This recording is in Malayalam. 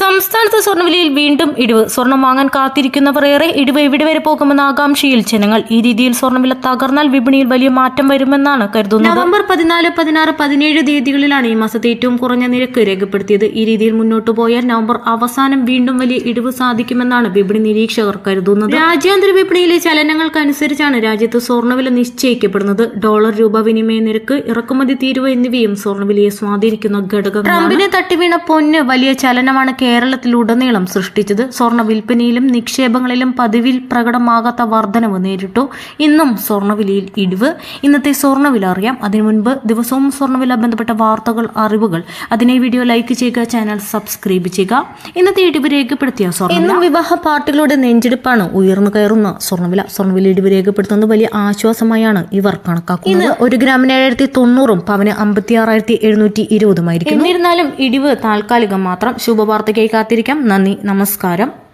സംസ്ഥാനത്ത് സ്വർണവിലയിൽ വീണ്ടും ഇടിവ്. സ്വർണം വാങ്ങാൻ കാത്തിരിക്കുന്നവർ ഏറെ ഇടിവ് എവിടെ വരെ പോകുമെന്ന ആകാംക്ഷയിൽ ജനങ്ങൾ ഈ രീതിയിൽ സ്വർണവില തകർന്നാൽ വിപണിയിൽ വലിയ മാറ്റം വരുമെന്നാണ് കരുതുന്നത്. നവംബർ പതിനാല് പതിനാറ് പതിനേഴ് തീയതികളിലാണ് ഈ മാസത്തെ ഏറ്റവും കുറഞ്ഞ നിരക്ക് രേഖപ്പെടുത്തിയത്. ഈ രീതിയിൽ മുന്നോട്ട് പോയാൽ നവംബർ അവസാനം വീണ്ടും വലിയ ഇടിവ് സാധിക്കുമെന്നാണ് വിപണി നിരീക്ഷകർ കരുതുന്നത്. രാജ്യാന്തര വിപണിയിലെ ചലനങ്ങൾക്കനുസരിച്ചാണ് രാജ്യത്ത് സ്വർണവില നിശ്ചയിക്കപ്പെടുന്നത്. ഡോളർ രൂപ വിനിമയ നിരക്ക് ഇറക്കുമതി തീരുവ എന്നിവയും സ്വർണവിലയെ സ്വാധീനിക്കുന്ന ഘടകം ട്രംപിനെ തട്ടിവീണ പൊന്ന് വലിയ ചലനമാണ് കേരളത്തിലുടനീളം സൃഷ്ടിച്ചത് സ്വർണ വിൽപ്പനയിലും നിക്ഷേപങ്ങളിലും പതിവിൽ പ്രകടമാകാത്ത വർധനവ് നേരിട്ടു. ഇന്നും സ്വർണവിലയിൽ ഇടിവ്. ഇന്നത്തെ സ്വർണവില അറിയാം. അതിനു മുൻപ് ദിവസവും സ്വർണവില ബന്ധപ്പെട്ട വാർത്തകൾ അറിവുകൾ. അതിനെ വീഡിയോ ലൈക്ക് ചെയ്യുക ചാനൽ സബ്സ്ക്രൈബ് ചെയ്യുക. ഇന്നത്തെ ഇടിവ് രേഖപ്പെടുത്തിയ സ്വർണ ഇന്നും വിവാഹ പാർട്ടികളുടെ നെഞ്ചെടുപ്പാണ് ഉയർന്നു കയറുന്ന സ്വർണവില സ്വർണവില ഇടിവ് രേഖപ്പെടുത്തുന്നത് വലിയ ആശ്വാസമായാണ് ഇവർ കണക്കാക്കുന്നത്. ഇന്ന് ഒരു ഗ്രാമിന് ഏഴായിരത്തി തൊണ്ണൂറും പവന് അമ്പത്തി ആറായിരത്തി എഴുന്നൂറ്റി ഇരുപതുമായിരിക്കും എന്നിരുന്നാലും ഇടിവ് താൽക്കാലികം മാത്രം ശുഭവാർത്തയ്ക്കായി കാത്തിരിക്കാം നന്ദി. നമസ്കാരം.